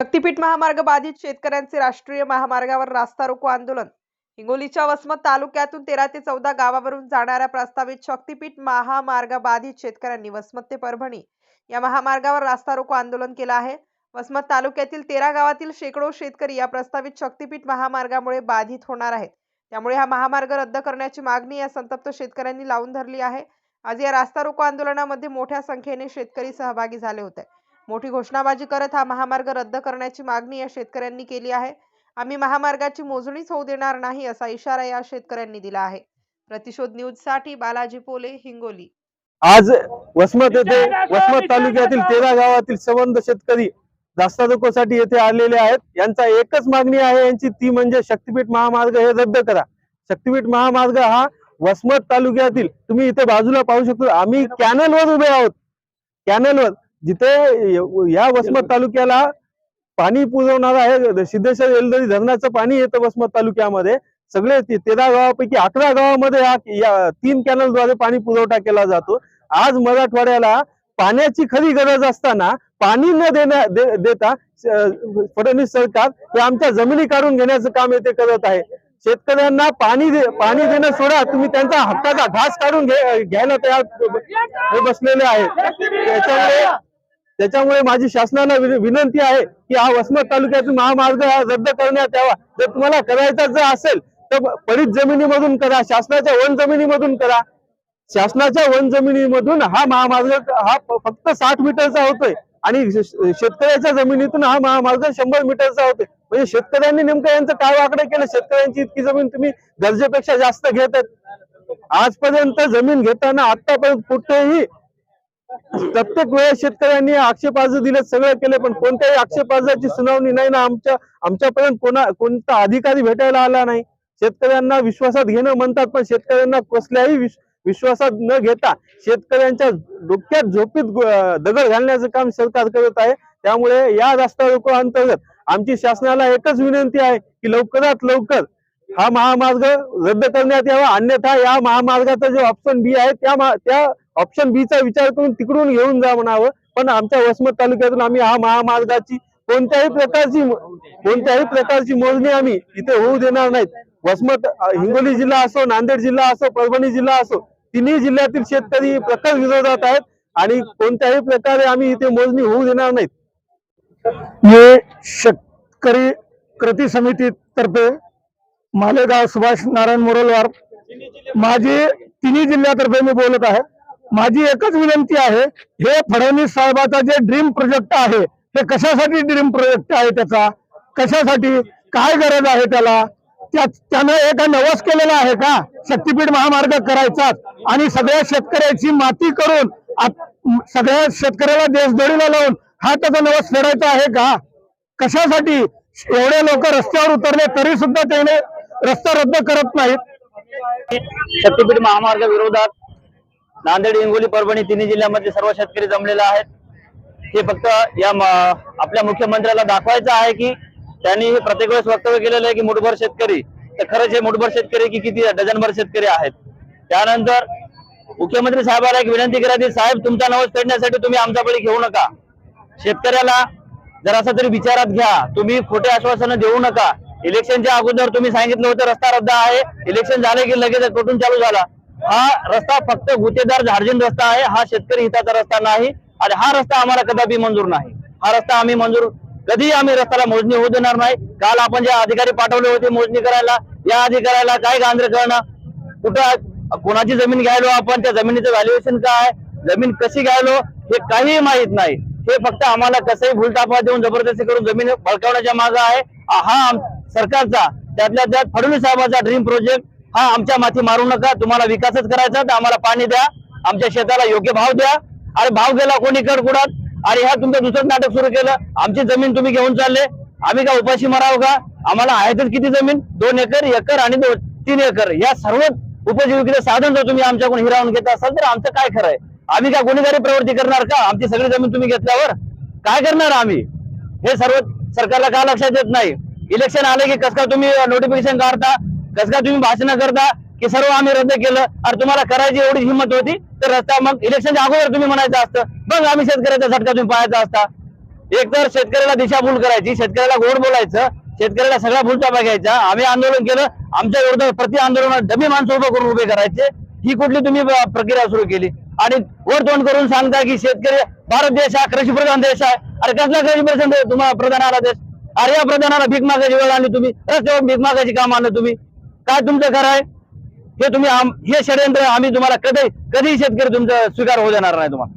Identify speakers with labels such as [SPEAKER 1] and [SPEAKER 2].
[SPEAKER 1] शक्तीपीठ महामार्ग बाधित शेतकऱ्यांचे राष्ट्रीय महामार्गावर रास्ता रोको आंदोलन. हिंगोलीच्या वसमत तालुक्यातून तेरा ते चौदा गावावरून जाणाऱ्या प्रस्तावित शक्तीपीठ महामार्ग बाधित शेतकऱ्यांनी वसमत ते परभणी या महामार्गावर रास्ता रोको आंदोलन केलं आहे. वसमत तालुक्यातील तेरा गावातील शेकडो शेतकरी या प्रस्तावित शक्तीपीठ महामार्गामुळे बाधित होणार आहेत. त्यामुळे हा महामार्ग रद्द करण्याची मागणी या संतप्त शेतकऱ्यांनी लावून धरली आहे. आज या रास्ता रोको आंदोलनामध्ये मोठ्या संख्येने शेतकरी सहभागी झाले होते. मोठी घोषणाबाजी करत हा महामार्ग रद्द करण्याची मागणी या शेतकऱ्यांनी केली आहे. आम्ही महामार्गाची मोजणीच होऊ देणार नाही असा इशारा या शेतकऱ्यांनी दिला आहे. प्रतिशोध न्यूजसाठी बालाजी पोले हिंगोली.
[SPEAKER 2] आज वसमत येथे वसमत तालुक्यातील तेरा गावातील संबंध शेतकरी रास्ता रोकोसाठी येथे आलेले आहेत. यांचा एकच मागणी आहे यांची ती म्हणजे शक्तीपीठ महामार्ग हे रद्द करा. शक्तीपीठ महामार्ग हा वसमत तालुक्यातील तुम्ही इथे बाजूला पाहू शकतो आम्ही कॅनलवर उभे आहोत. कॅनलवर जिथे या वसमत तालुक्याला पाणी पुरवणार आहे सिद्धेश्वर एलदरी धरणाचं पाणी येतं वसमत तालुक्यामध्ये. सगळे ते- तेरा गावापैकी अकरा गावामध्ये या तीन कॅनलद्वारे पाणी पुरवठा केला जातो. आज मराठवाड्याला पाण्याची खरी गरज असताना पाणी न देण्या दे- देता फडणवीस सरकार हे आमच्या जमिनी काढून घेण्याचं काम येथे करत आहे. शेतकऱ्यांना पाणी दे पाणी देणं सोडा तुम्ही त्यांचा हक्काचा घास काढून घ्यायला तयार हे बसलेले आहेत. त्याच्यामुळे त्याच्यामुळे माझी शासनाला विन- विनंती आहे की हा वसमत तालुक्यातील महामार्ग हा रद्द करण्यात यावा. जर तुम्हाला करायचा जर असेल तर पडीत जमिनीमधून करा शासनाच्या वन जमिनीमधून करा. शासनाच्या वन जमिनीमधून हा महामार्ग हा फक्त साठ मीटरचा होतोय आणि शेतकऱ्याच्या जमिनीतून हा महामार्ग शंभर मीटरचा होतोय. म्हणजे शेतकऱ्यांनी नेमकं यांचं काय वाकडं केलं? शेतकऱ्यांची इतकी जमीन तुम्ही गरजेपेक्षा जास्त घेत आहेत आजपर्यंत जमीन घेताना आतापर्यंत कुठेही प्रत्येक वेळेस शेतकऱ्यांनी आक्षेप अर्ज दिले सगळं केले पण कोणत्याही आक्षेप अर्जाची सुनावणी नाही ना आमच्या आमच्यापर्यंत कोणा कोणता अधिकारी भेटायला आला नाही. शेतकऱ्यांना विश्वासात घेणं म्हणतात पण शेतकऱ्यांना कसल्याही विश्वासात न घेता शेतकऱ्यांच्या डोक्यात झोपीत दगड घालण्याचं काम सरकार करत आहे. त्यामुळे या रस्ता रोको अंतर्गत आमची शासनाला एकच विनंती आहे की लवकरात लवकर हा महामार्ग रद्द करण्यात यावा. अन्यथा या महामार्गाचा जो ऑप्शन बी आहे त्या त्या ऑप्शन बी चा विचार करून तिकडून घेऊन जा म्हणावं. पण आमच्या वसमत तालुक्यातून आम्ही हा महामार्गाची कोणत्याही प्रकारची कोणत्याही प्रकारची मोजणी आम्ही इथे होऊ देणार नाहीत. वसमत हिंगोली जिल्हा असो नांदेड जिल्हा असो परभणी जिल्हा असो तिन्ही जिल्ह्यातील शेतकरी प्रखर विरोधात आहेत आणि कोणत्याही प्रकारे आम्ही इथे मोजणी होऊ देणार नाहीत.
[SPEAKER 3] मी शेतकरी कृती समितीतर्फे मालेगाव सुभाष नारायण मोरलवार माझी तिन्ही जिल्ह्यातर्फे मी बोलत आहे. माझी एकच विनंती आहे हे फडणवीस साहेबाचा जे ड्रीम प्रोजेक्ट आहे ते कशासाठी ड्रीम प्रोजेक्ट आहे त्याचा? कशासाठी? काय गरज आहे त्याला? त्यानं एका नवस केलेला आहे का? शक्तीपीठ महामार्ग करायचा आणि सगळ्या शेतकऱ्याची माती करून सगळ्या शेतकऱ्याला देशदोडीला लावून हा त्याचा नवस फेडायचा आहे का? कशासाठी? एवढे लोक रस्त्यावर उतरले तरी सुद्धा त्याने रस्ता रद्द करत नाहीत.
[SPEAKER 4] शक्तीपीठ महामार्ग विरोधात नांदेड हिंगोली परभणी तिन्ही जिल्ह्यामध्ये सर्व शेतकरी जमलेले आहेत. हे फक्त या आपल्या मुख्यमंत्र्याला दाखवायचं आहे की त्यांनी हे प्रत्येक वेळेस वक्तव्य केलेलं आहे की मुठभर शेतकरी तर खरंच हे मुठभर शेतकरी की किती डझनभर शेतकरी आहेत. त्यानंतर मुख्यमंत्री साहेबांना एक विनंती करायची साहेब तुमचा नवस फेडण्यासाठी तुम्ही आमचा बळी घेऊ नका. शेतकऱ्याला जरासा तरी विचारात घ्या. तुम्ही खोटे आश्वासनं देऊ नका. इलेक्शनच्या अगोदर तुम्ही सांगितलं होतं रस्ता रद्द आहे. इलेक्शन झाले की लगेच कुठून चालू झाला? हा रस्ता फक्त गुतेदार झार्जिन रस्ता आहे हा शेतकरी हिताचा रस्ता नाही आणि हा रस्ता आम्हाला कदापि मंजूर नाही. हा रस्ता आम्ही मंजूर कधी आम्ही रस्त्याला मोजणी होऊ देणार नाही. काल आपण जे अधिकारी पाठवले होते मोजणी करायला या अधिकाऱ्याला काय गांधर करणं कुठं कोणाची जमीन घ्यायलो आपण? त्या जमिनीचं व्हॅल्युएशन काय जमीन कशी घ्यायलो? हे काहीही माहीत नाही. हे फक्त आम्हाला कसंही भूलतापा देऊन जबरदस्ती करून जमीन बळकावण्याच्या मागे आहे. हा सरकारचा त्यातल्या त्यात फडणवीस साहेबांचा ड्रीम प्रोजेक्ट हा आमच्या माथी मारू नका. तुम्हाला विकासच करायचा तर आम्हाला पाणी द्या. आमच्या शेताला योग्य भाव द्या. अरे भाव गेला कोणी कुडात आणि ह्या तुमचं दुसरं नाटक सुरू केलं. आमची जमीन तुम्ही घेऊन चालले. आम्ही का उपाशी मराव का? आम्हाला आहेतच किती जमीन? दोन एकर एकर आणि दोन तीन एकर. या सर्व उपजीविकेचं साधन जर तुम्ही आमच्याकडून हिरावून घेत असाल तर आमचं काय खरं आहे? आम्ही का गुन्हेगारी प्रवृत्ती करणार का? आमची सगळी जमीन तुम्ही घेतल्यावर? काय करणार आम्ही? हे सर्व सरकारला का लक्षात येत नाही? इलेक्शन आले की कस का तुम्ही नोटिफिकेशन काढता? कस का तुम्ही भाषण करता की सर्व आम्ही रद्द केलं? अरे तुम्हाला करायची एवढी हिंमत होती तर रस्ता मग इलेक्शनच्या अगोदर तुम्ही म्हणायचं असतं मग आम्ही शेतकऱ्याचा झटका तुम्ही पाहायचा असता. एक तर शेतकऱ्याला दिशाभूल करायची शेतकऱ्याला गोड बोलायचं शेतकऱ्याला सगळा भूलचा बघायचा आम्ही आंदोलन केलं आमच्या विरोधात प्रति आंदोलनात डबी माणसं उभं करून उभे करायचे. ही कुठली तुम्ही प्रक्रिया सुरू केली? आणि वर तोंड करून सांगता की शेतकरी भारत देश हा कृषी प्रधान देश आहे. अरे कसला कृषी प्रधान तुम्हाला प्रधान आला देश. अरे या प्रधानाला भीक मागायची वेळ आणली तुम्ही. रस्त्यावर भीक मागायची काम आणलं तुम्ही. काय तुमचं घर आहे? हे तुम्ही हे षडयंत्र आम्ही तुम्हाला कधी कधी शेतकरी तुमचं स्वीकार होऊ देणार नाही तुम्हाला.